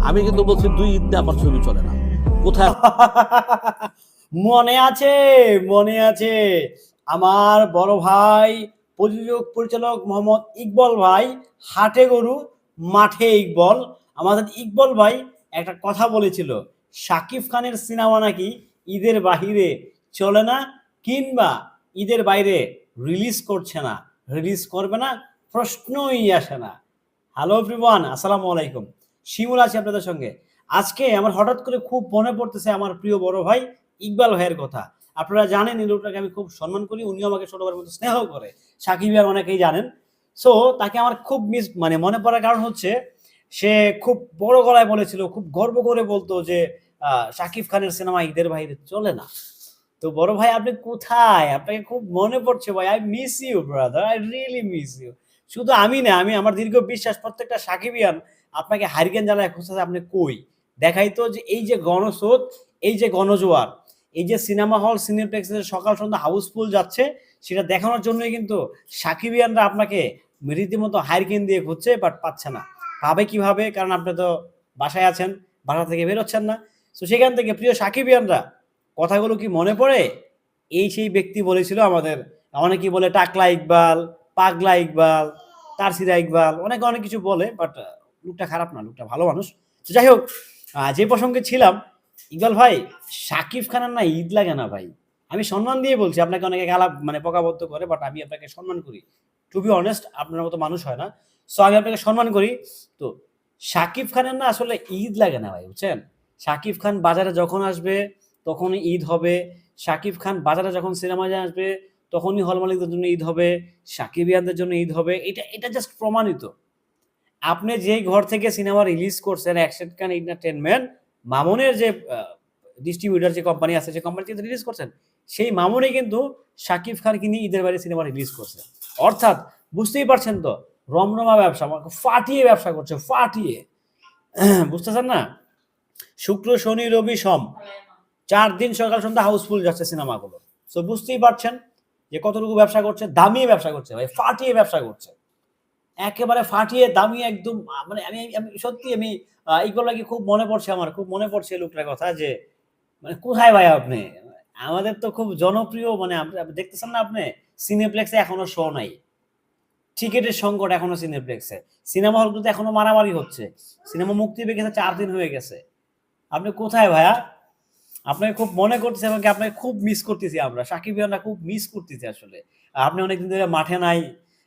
আমি কিন্তু বলছি দুই ঈদে আমার ছবি চলে না। কোথায়? মনে আছে মনে আছে। আমার বড় ভাই প্রযোজক পরিচালক মোহাম্মদ ইকবল ভাই হাটে গরু মাঠে ইকবল। আমাদের ইকবল ভাই একটা কথা বলেছিল শাকিব খানের সিনেমা নাকি ঈদের বাহিরে চলে না কিংবা ঈদের বাইরে রিলিজ করছে না রিলিজ করবে না প্রশ্নই আসে না। হ্যালো এভরিওয়ান আসসালামু আলাইকুম শিমুল আছি আপনাদের সঙ্গে। আজকে আমার হঠাৎ করে খুব মনে পড়তেছে আমার প্রিয় বড় ভাই ইকবাল ভাইয়ের কথা। আপনারা জানেন এই লোকটাকে আমি খুব সম্মান করি, উনিও আমাকে ছোটবার মতো স্নেহ করে। সাকিব আর অনেকেই জানেন। সো তাকে আমার খুব মিস মানে মনে পড়ার কারণ হচ্ছে, সে খুব বড় গলায় বলেছিল, খুব গর্ব করে বলতো যে শাকিব খানের সিনেমা ঈদের বাইরে চলে না। তো বড় ভাই, আপনি কোথায়? আপনাকে খুব মনে পড়ছে, ভাই I miss you brother I really miss you শুধু আমি না, আমি আমার দীর্ঘ বিশ্বাস প্রত্যেকটা সাকিবিয়ান আপনাকে হারিকেন জ্বালায় খুঁজতেছে আপনি কই? দেখাই তো যে এই যে গণস্রোত, এই যে গণজোয়ার, এই যে সিনেমা হল, সিনেপ্লেক্সের সকাল সন্ধ্যা হাউসফুল যাচ্ছে, সেটা দেখানোর জন্যই কিন্তু সাকিবিয়ানরা আপনাকে রীতিমতো হারিকেন দিয়ে খুঁজছে বাট পাচ্ছে না। পাবে কীভাবে? কারণ আপনি তো বাসায় আছেন, বাসা থেকে বেরোচ্ছেন না। তো সেখান থেকে প্রিয় সাকিবিয়ানরা, কথাগুলো কি মনে পড়ে? এই সেই ব্যক্তি বলেছিল আমাদের অনেকেই বলে, টাকলা ইকবাল পাগলা ইকবাল, তারসিরা ইকবাল, অনেক অনেক কিছু বলে বাট লোকটা খারাপ না, লোকটা ভালো মানুষ। তো যাই হোক যে প্রসঙ্গে ছিলাম, ইকবাল ভাই, সাকিব খানের না ঈদ লাগে না ভাই। আমি সম্মান দিয়ে বলছি, আপনাকে অনেকে গালা মানে পকাবদ্ধ করে বাট আমি আপনাকে সম্মান করি। টু বি অনেস্ট আপনার মতো মানুষ হয় না। সো আমি আপনাকে সম্মান করি। তো, সাকিব খানের না আসলে ঈদ লাগে না ভাই, বুঝছেন? সাকিব খান বাজারে যখন আসবে, তখনই ঈদ হবে। সাকিব খান বাজারে যখন সিনেমায় আসবে তখনই হল মালিকদের জন্য ঈদ হবে সাকিব সাকিবিয়ানদের জন্য ঈদ হবে এটা এটা জাস্ট প্রমাণিত। আপনি যে ঘর থেকে সিনেমা রিলিজ করছেন অ্যাকশন খান এন্টারটেনমেন্ট মামুনের যে ডিস্ট্রিবিউটার যে কোম্পানি আছে যে কোম্পানি কিন্তু রিলিজ করছেন সেই মামুনে কিন্তু শাকিব খানকে নিয়ে ঈদের বাইরে সিনেমা রিলিজ করছে। অর্থাৎ বুঝতেই পারছেন তো রমরমা ব্যবসা ফাটিয়ে ব্যবসা করছে ফাটিয়ে। বুঝতেছেন না? শুক্র শনি রবি সম চার দিন সকাল সন্ধ্যা হাউসফুল যাচ্ছে সিনেমাগুলো। তো বুঝতেই পারছেন যে কতটুকু ব্যবসা করছে, দামিয়ে ব্যবসা করছে ভাই, ফাটিয়ে ব্যবসা করছে। একেবারে ফাটিয়ে, দামিয়ে একদম মানে আমি আমি সত্যি আমি এইগুলো কি খুব মনে পড়ছে আমার, খুব মনে পড়ছে লোকটার কথা যে মানে কোথায় ভাই আপনি? আমাদের তো খুব জনপ্রিয় মানে দেখতেছেন না আপনি? সিনেপ্লেক্সে এখনও শো নাই। টিকিটের সংকট এখনও সিনেপ্লেক্সে সিনেমা হলগুলোতে এখনও মারামারি হচ্ছে। সিনেমা মুক্তি পেয়ে গেছে, চার দিন হয়ে গেছে। আপনি কোথায় ভাইয়া? আপনাকে খুব মনে করতেছে এবং কি আপনাকে খুব মিস করতেছি আমরা। সাকিব ভাইয়ারা খুব মিস করতেছি আসলে। আপনি অনেকদিন ধরে মাঠে নাই।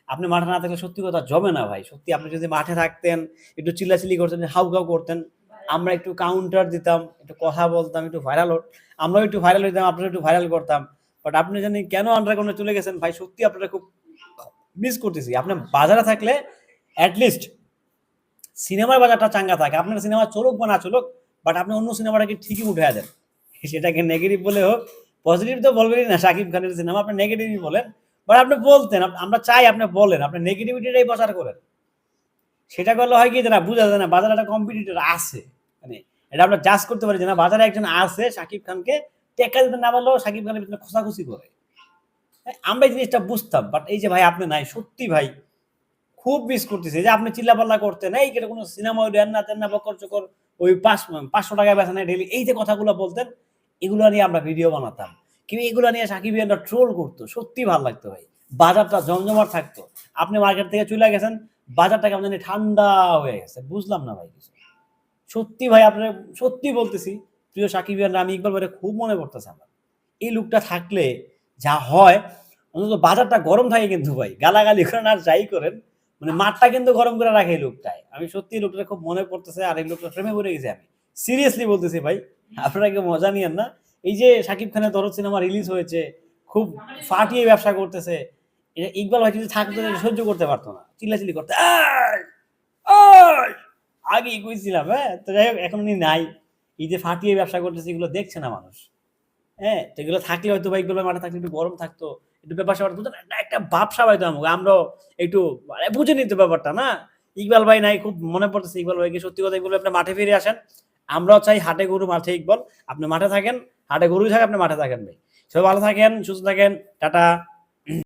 আপনি মাঠে না থাকলে সত্যি কথা জমে না ভাই। সত্যি আপনি যদি মাঠে থাকতেন, একটু চিল্লাচিল্লি করতেন হাউ কাউ করতেন, আমরা একটু কাউন্টার দিতাম, একটু কথা বলতাম, একটু ভাইরাল আমরাও একটু ভাইরাল হইতাম আপনারা একটু ভাইরাল করতাম। বাট আপনি জানি কেন আন্ডারগ্রাউন্ডে চলে গেছেন ভাই? সত্যি আপনারা খুব মিস করতেছি। আপনি বাজারে থাকলে অ্যাটলিস্ট সিনেমার বাজারটা চাঙ্গা থাকে। আপনার সিনেমা চলুক বা না চলুক বাট আপনি অন্য সিনেমাটাকে ঠিকই উঠে দেন। সেটাকে নেগেটিভ বলে হোক পজিটিভ তো বলবেনই না শাকিব খানের সিনেমা আপনি নেগেটিভই বলেন। বাট আপনি বলতেন আমরা চাই আপনি বলেন আপনি নেগেটিভিটিটাই প্রচার করেন। সেটা করলে হয় কি যে না বুঝা যায় না বাজারে একটা কম্পিটিটর আছে। মানে এটা আমরা জাজ করতে পারি যে না বাজারে একজন আছে শাকিব খানকে টেক্কা দিতে না পারলেও শাকিব খানের পিছনে খোঁচাখুচি করে। হ্যাঁ, আমরা এই জিনিসটা বুঝতাম বাট এই যে ভাই আপনি নাই সত্যি ভাই খুব মিস করতেছে। যে আপনি চিল্লাপাল্লা করতেন এই কোনো সিনেমা ওই তেন না বকর চকর ওই পাঁচ পাঁচশো টাকায় বেচা নেয় ডেলি এই যে কথাগুলো বলতেন এগুলো নিয়ে আমরা ভিডিও বানাতাম। কিন্তু এগুলো নিয়ে সাকিব ইয়ানরা ট্রোল করতো। সত্যি ভালো লাগতো ভাই। বাজারটা জমজমাট থাকতো। আপনি মার্কেট থেকে চলে গেছেন বাজারটা কেমন জানি ঠান্ডা হয়ে গেছে। বুঝলাম না ভাই কিছু। সত্যি ভাই আপনার, সত্যি বলতেছি, প্রিয় সাকিব ইয়ানরা, আমি ইকবাল ভাইয়ের খুব মনে পড়তেছে আমার। এই লুকটা থাকলে যা হয়, অন্তত বাজারটা গরম থাকে কিন্তু ভাই। গালাগালি করেন আর যাই করেন মানে মাঠটা কিন্তু গরম করে রাখে এই লোকটায় আমি সত্যি লোকটা খুব মনে পড়তেছে আর এই লোকটা প্রেমে পড়ে গেছি আমি। সিরিয়াসলি বলতেছি ভাই আপনারা কেউ মজা নিয়েন না। এই যে সাকিব খানের দরদ সিনেমা রিলিজ হয়েছে, খুব ফাটিয়ে ব্যবসা করতেছে এটা ইকবাল ভাই যদি থাকতো সহ্য করতে পারতো না, চিল্লাচিল্লি করতে! আগেই কইছিলাম হ্যাঁ? তো যাই হোক, এখন উনি নাই। এই যে ফাটিয়ে ব্যবসা করতেছে, এগুলো দেখছে না মানুষ। হ্যাঁ? তো এগুলো থাকলে হয়তো বা ইকবাল মাঠে থাকলে একটু গরম থাকতো, একটু ব্যাপার স্যাপার বুঝতেন? একটা- ভাবসা পাইতো আমাকে। আমরাও একটু মানে বুঝে নিতে ব্যাপারটা, না? ইকবাল ভাই নাই, খুব মনে পড়তেছে ইকবাল ভাইকে। সত্যি কথা ইকবাল আপনি মাঠে ফিরে আসেন আমরাও চাই হাটে গরু মাঠে ইকবল। আপনি মাঠে থাকেন, হাটে গরুই থাকে, আপনি মাঠে থাকেন ভাই। সবাই ভালো থাকেন, সুস্থ থাকেন, টাটা।